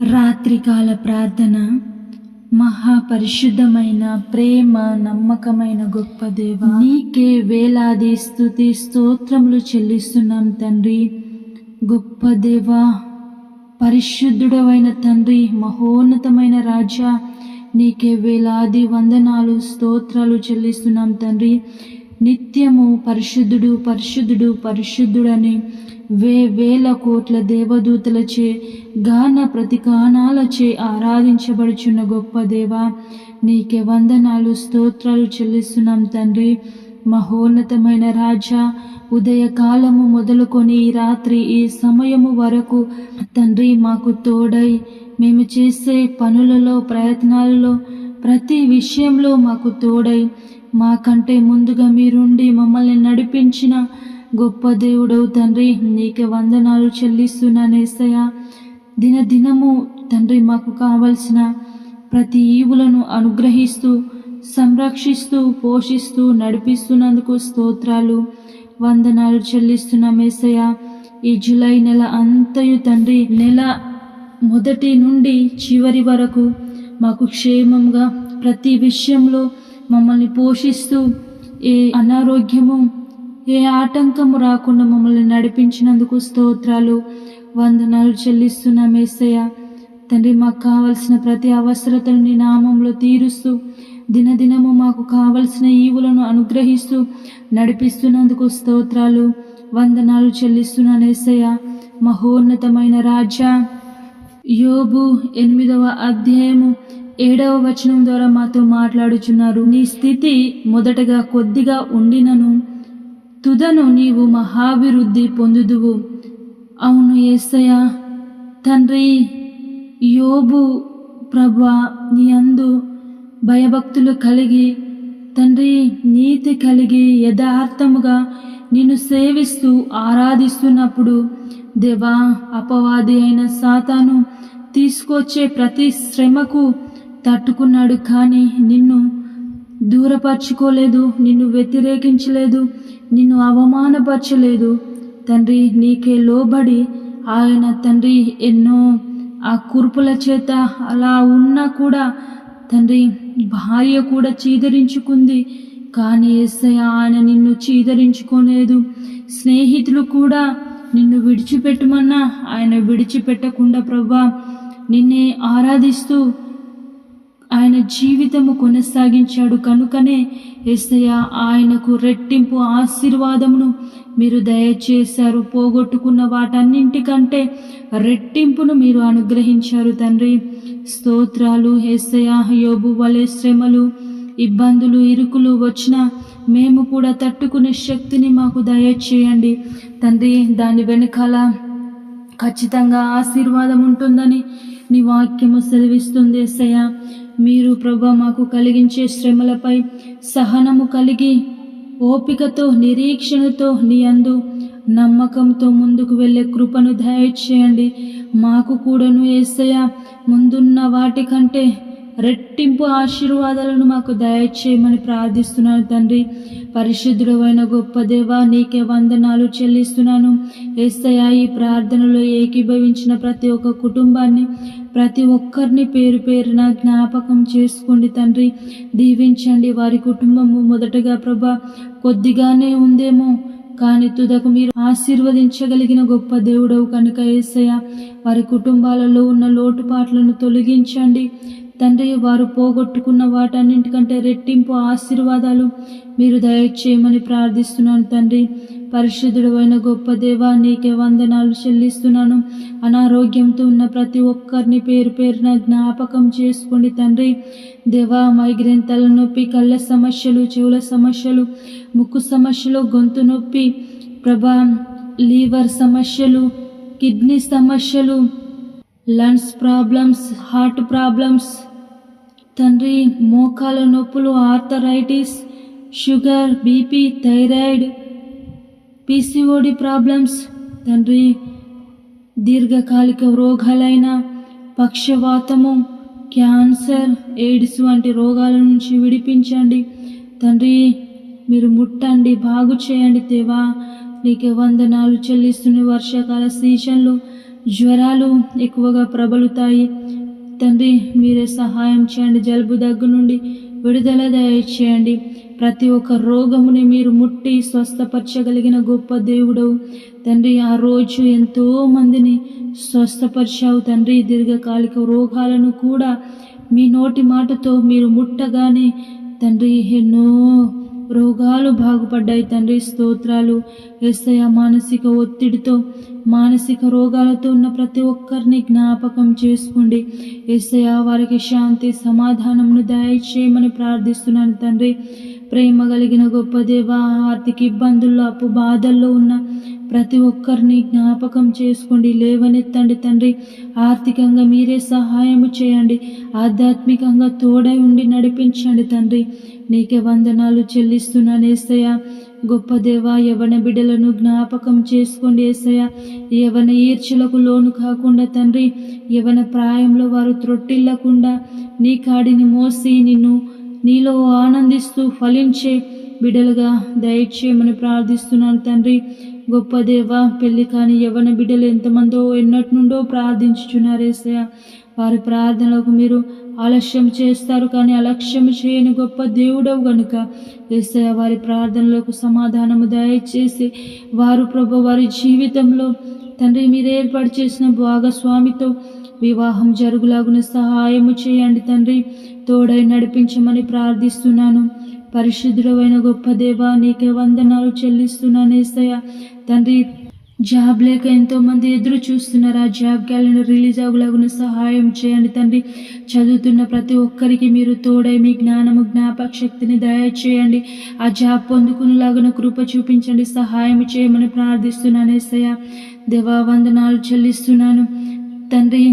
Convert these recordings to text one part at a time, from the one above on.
రాత్రికాల ప్రార్థన మహాపరిశుద్ధమైన ప్రేమ నమ్మకమైన గొప్ప దేవ. నీకే వేలాది స్థుతి స్తోత్రములు చెల్లిస్తున్నాం తండ్రి. గొప్ప దేవ పరిశుద్ధుడవైన తండ్రి మహోన్నతమైన రాజా నీకే వేలాది వందనాలు స్తోత్రాలు చెల్లిస్తున్నాం తండ్రి. నిత్యము పరిశుద్ధుడు పరిశుద్ధుడు పరిశుద్ధుడని వే వేల కోట్ల దేవదూతలచే గాన ప్రతికానాలచే ఆరాధించబడుచున్న గొప్ప దేవ నీకే వందనాలు స్తోత్రాలు చెల్లిస్తున్నాం తండ్రి. మహోన్నతమైన రాజా ఉదయకాలము మొదలుకొని ఈ రాత్రి ఈ సమయము వరకు తండ్రి మాకు తోడై మేము చేసే పనులలో ప్రయత్నాలలో ప్రతి విషయంలో మాకు తోడై. మాకంటే ముందుగా మీరుండి మమ్మల్ని నడిపించిన గొప్ప దేవుడవు తండ్రి నీకే వందనాలు చెల్లిస్తున్నానేసయ్య దినదినము తండ్రి మాకు కావలసిన ప్రతి ఈవులను అనుగ్రహిస్తూ సంరక్షిస్తూ పోషిస్తూ నడిపిస్తున్నందుకు స్తోత్రాలు వందనాలు చెల్లిస్తున్నాం ఏసయ్య ఈ జూలై నెల అంతయు తండ్రి నెల మొదటి నుండి చివరి వరకు మాకు క్షేమంగా ప్రతి విషయంలో మమ్మల్ని పోషిస్తూ ఏ అనారోగ్యము ఏ ఆటంకము రాకుండా మమ్మల్ని నడిపించినందుకు స్తోత్రాలు వందనాలు చెల్లిస్తున్నాం ఏసయ్య. తండ్రి మాకు కావలసిన ప్రతి అవసరతను నీ నామంలో తీరుస్తూ దినదినము మాకు కావలసిన ఈవులను అనుగ్రహిస్తూ నడిపిస్తున్నందుకు స్తోత్రాలు వందనాలు చెల్లిస్తున్నాను ఏసయ్య. మహోన్నతమైన రాజా యోబు ఎనిమిదవ అధ్యాయము ఏడవ వచనం ద్వారా మాతో మాట్లాడుచున్నారు. నీ స్థితి మొదటగా కొద్దిగా ఉండినను తుదను నీవు మహాభివృద్ధి పొందుదువు. అవును ఏసయ తండ్రి యోబు ప్రభా నీ అందు భయభక్తులు కలిగి తండ్రి నీతి కలిగి యథార్థముగా నిన్ను సేవిస్తూ ఆరాధిస్తున్నప్పుడు దేవా అపవాది అయిన సాతాను తీసుకొచ్చే ప్రతి శ్రమకు తట్టుకున్నాడు కానీ నిన్ను దూరపరచుకోలేదు నిన్ను వ్యతిరేకించలేదు నిన్ను అవమానపరచలేదు. తండ్రి నీకే లోబడి ఆయన తండ్రి ఎన్నో ఆ కురుపుల చేత అలా ఉన్నా కూడా తండ్రి భార్య కూడా చీదరించుకుంది. కానీ ఎస్ఐ ఆయన నిన్ను చీదరించుకోలేదు. స్నేహితులు కూడా నిన్ను విడిచిపెట్టమన్నా ఆయన విడిచిపెట్టకుండా ప్రభా నిన్నే ఆరాధిస్తూ ఆయన జీవితము కొనసాగించాడు. కనుకనే ఎస్సయ ఆయనకు రెట్టింపు ఆశీర్వాదమును మీరు దయచేశారు. పోగొట్టుకున్న వాటన్నింటికంటే రెట్టింపును మీరు అనుగ్రహించారు తండ్రి. స్తోత్రాలు ఎస్ఐయ యోబు వలె శ్రమలు ఇబ్బందులు ఇరుకులు వచ్చిన మేము కూడా తట్టుకునే శక్తిని మాకు దయచేయండి. తండ్రి దాని వెనకాల ఖచ్చితంగా ఆశీర్వాదం ఉంటుందని నీ వాక్యము సెలవిస్తుంది ఎస్సయ్య మీరు ప్రభా మాకు కలిగించే శ్రమలపై సహనము కలిగి ఓపికతో నిరీక్షణతో నీ అందు నమ్మకంతో ముందుకు వెళ్ళే కృపను దయచేయండి. మాకు కూడాను ఏసయ ముందున్న వాటికంటే రెట్టింపు ఆశీర్వాదాలను మాకు దయచేయమని ప్రార్థిస్తున్నాను తండ్రి. పరిశుద్ధుడమైన గొప్ప దేవ నీకే వందనాలు చెల్లిస్తున్నాను. ఏసయ్య ఈ ప్రార్థనలో ఏకీభవించిన ప్రతి ఒక్క కుటుంబాన్ని ప్రతి ఒక్కరిని పేరు పేరున జ్ఞాపకం చేసుకోండి తండ్రి. దీవించండి వారి కుటుంబము. మొదటగా ప్రభా కొద్దిగానే ఉందేమో కానీ తుదకు మీరు ఆశీర్వదించగలిగిన గొప్ప దేవుడవు కనుక ఏసయ్య వారి కుటుంబాలలో ఉన్న లోటుపాట్లను తొలగించండి. తండ్రి వారు పోగొట్టుకున్న వాటన్నింటికంటే రెట్టింపు ఆశీర్వాదాలు మీరు దయచేయమని ప్రార్థిస్తున్నాను తండ్రి. పరిశుద్ధుడు అయిన గొప్ప దేవా నీకే వందనాలు చెల్లిస్తున్నాను. అనారోగ్యంతో ఉన్న ప్రతి ఒక్కరిని పేరు పేరున జ్ఞాపకం చేసుకోండి తండ్రి. దేవా మైగ్రేన్ తలనొప్పి కళ్ళ సమస్యలు చెవుల సమస్యలు ముక్కు సమస్యలు గొంతు నొప్పి ప్రభా లీవర్ సమస్యలు కిడ్నీ సమస్యలు లంగ్స్ ప్రాబ్లమ్స్ హార్ట్ ప్రాబ్లమ్స్ తండ్రి మోకాల నొప్పులు arthritis sugar BP thyroid PCOD problems తండ్రి దీర్ఘకాలిక రోగాలైన పక్షవాతము క్యాన్సర్ ఎయిడ్స్ వంటి రోగాల నుంచి విడిపించండి. తండ్రి మీరు ముట్టండి బాగు చేయండి దేవా. నీకే వందనాలు చెల్లిస్తున్న వర్షాకాల సీజన్లో జ్వరాలు ఎక్కువగా ప్రబలుతాయి. తండ్రి మీరే సహాయం చేయండి. జలుబు దగ్గు నుండి విడుదల దయచేయండి. ప్రతి ఒక్క రోగముని మీరు ముట్టి స్వస్థపరచగలిగిన గొప్ప దేవుడవు. తండ్రి ఆ రోజు ఎంతో మందిని స్వస్థపరిచావు తండ్రి. దీర్ఘకాలిక రోగాలను కూడా మీ నోటి మాటతో మీరు ముట్టగానే తండ్రి ఎన్నో రోగాలు బాగుపడ్డాయి తండ్రి స్తోత్రాలు. ఎస్ఐ మానసిక ఒత్తిడితో మానసిక రోగాలతో ఉన్న ప్రతి ఒక్కరిని జ్ఞాపకం చేసుకోండి. ఎస్ఐ వారికి శాంతి సమాధానమును దయచేయమని ప్రార్థిస్తున్నాను తండ్రి. ప్రేమ కలిగిన గొప్ప దేవ ఆర్థిక ఇబ్బందుల్లో అప్పు బాధల్లో ఉన్న ప్రతి ఒక్కరిని జ్ఞాపకం చేసుకోండి లేవనెత్తండి తండ్రి. ఆర్థికంగా మీరే సహాయము చేయండి. ఆధ్యాత్మికంగా తోడై ఉండి నడిపించండి తండ్రి. నీకే వందనాలు చెల్లిస్తున్నాను ఏసయ్య. గొప్ప దేవ యవన బిడ్డలను జ్ఞాపకం చేసుకోండి ఏసయ్య. యవన ఈర్చులకు లోను కాకుండా తండ్రి యవన ప్రాయంలో వారు త్రొట్టిల్లకుండా నీ కాడిని మోసి నిన్ను నీలో ఆనందిస్తూ ఫలించే బిడ్డలుగా దయచేయమని ప్రార్థిస్తున్నాను తండ్రి. గొప్ప దేవ పెళ్ళి కాని యవన బిడ్డలు ఎంతమందో ఎన్నటి నుండో ప్రార్థించుచున్నారేసయ్య వారి ప్రార్థనలకు మీరు ఆలస్యం చేస్తారు కానీ అలక్ష్యం చేయని గొప్ప దేవుడవు గనుక. ఏసయ వారి ప్రార్థనలకు సమాధానము దయచేసి వారు ప్రభు వారి జీవితంలో తండ్రి మీరు ఏర్పాటు చేసిన భాగస్వామితో వివాహం జరుగులాగున సహాయము చేయండి తండ్రి. తోడై నడిపించమని ప్రార్థిస్తున్నాను. పరిశుద్ధుడమైన గొప్ప దేవా నీకే వందనాలు చెల్లిస్తున్నాను ఏసయ్య తండ్రి జాబ్ లేక ఎంతో మంది ఎదురు చూస్తున్నారు? ఆ జాబ్ క్యాలెండర్ రిలీజ్ అవ్వలాగున సహాయం చేయండి తండ్రి. చదువుతున్న ప్రతి ఒక్కరికి మీరు తోడై మీ జ్ఞానము జ్ఞాపక శక్తిని దయచేయండి. ఆ జాబ్ పొందుకునేలాగున కృప చూపించండి సహాయం చేయమని ప్రార్థిస్తున్నాను ఏసయ్య దేవా వందనాలు చెల్లిస్తున్నాను. తండ్రి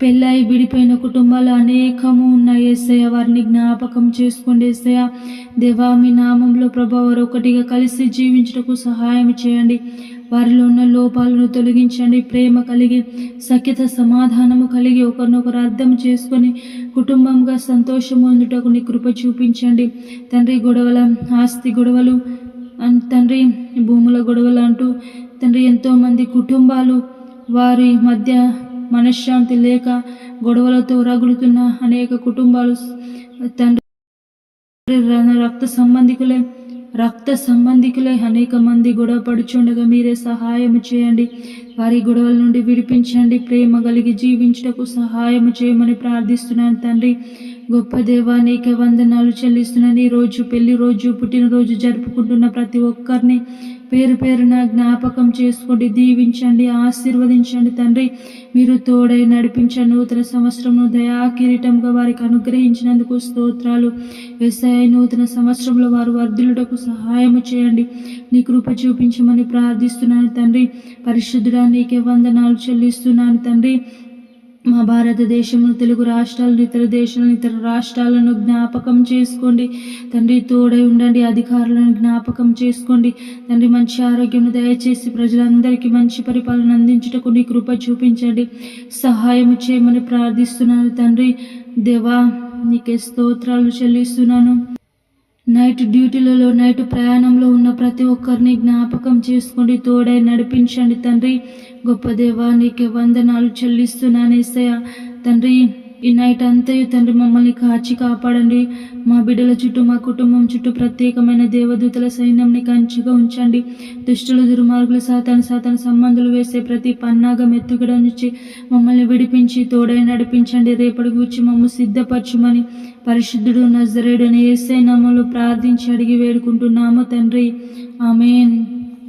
పెళ్ళై విడిపోయిన కుటుంబాలు అనేకము ఉన్నాయి ఏసయ్య. వారిని జ్ఞాపకం చేసుకోండి ఏసయ్య. దేవా మీ నామంలో ప్రభా వారు ఒకటిగా కలిసి జీవించటకు సహాయం చేయండి. వారిలో ఉన్న లోపాలను తొలగించండి. ప్రేమ కలిగి సఖ్యత సమాధానము కలిగి ఒకరినొకరు అర్థం చేసుకొని కుటుంబంగా సంతోషం పొందుటకు నీ కృప చూపించండి. తండ్రి గొడవల ఆస్తి గొడవలు తండ్రి భూముల గొడవలు అంటూ తండ్రి ఎంతోమంది కుటుంబాలు వారి మధ్య మనశ్శాంతి లేక గొడవలతో రగులుతున్న అనేక కుటుంబాలు తండ్రి రక్త సంబంధికులే రక్త సంబంధికులే అనేక మంది గొడవ పడుచుండగా మీరే సహాయం చేయండి. వారి గొడవల నుండి విడిపించండి. ప్రేమ కలిగి జీవించుటకు సహాయం చేయమని ప్రార్థిస్తున్నాను తండ్రి. గొప్ప దేవా నీకే వందనాలు చెల్లిస్తున్నాను. ఈ రోజు పెళ్ళి రోజు పుట్టినరోజు జరుపుకుంటున్న ప్రతి ఒక్కరిని పేరు పేరున జ్ఞాపకం చేసుకోండి దీవించండి ఆశీర్వదించండి తండ్రి. మీరు తోడై నడిపించండి నూతన సంవత్సరంలో దయా కిరీటంగా వారికి అనుగ్రహించినందుకు స్తోత్రాలు. ఎస్ఐ నూతన సంవత్సరంలో వారు వర్ధులుటకు సహాయము చేయండి. నీ కృప చూపించమని ప్రార్థిస్తున్నాను తండ్రి. పరిశుద్ధుడా నీకే వందనాలు చెల్లిస్తున్నాను తండ్రి. మా భారతదేశంలో తెలుగు రాష్ట్రాలను ఇతర దేశాలను ఇతర రాష్ట్రాలను జ్ఞాపకం చేసుకోండి. తండ్రి తోడై ఉండండి అధికారులను జ్ఞాపకం చేసుకోండి. తండ్రి మంచి ఆరోగ్యం దయచేసి ప్రజలందరికీ మంచి పరిపాలన అందించుటకు నీ కృప చూపించండి. సహాయం చేయమని ప్రార్థిస్తున్నాను తండ్రి. దేవా నీకే స్తోత్రాలు చెల్లిస్తున్నాను. నైట్ డ్యూటీలలో నైట్ ప్రయాణంలో ఉన్న ప్రతి ఒక్కరిని జ్ఞాపకం చేసుకోండి తోడై నడిపించండి తండ్రి. గొప్ప దేవా నీకే వందనాలు చెల్లిస్తున్నాను తండ్రి ఈ నైట్ అంతయు తండ్రి మమ్మల్ని కాచి కాపాడండి. మా బిడ్డల చుట్టూ మా కుటుంబం చుట్టూ ప్రత్యేకమైన దేవదూతల సైన్యంని కంచిగా ఉంచండి. దుష్టులు దుర్మార్గులు సాతాను సాతాను సంబంధాలు వేసే ప్రతి పన్నాగం ఎత్తుగడ నుంచి మమ్మల్ని విడిపించి తోడై నడిపించండి. రేపటి గురించి మమ్మల్ని సిద్ధపరచుమని పరిశుద్ధుడు నజరేడని ఏసై నమ్మలు ప్రార్థించి అడిగి వేడుకుంటున్నాము తండ్రి. ఆమెన్.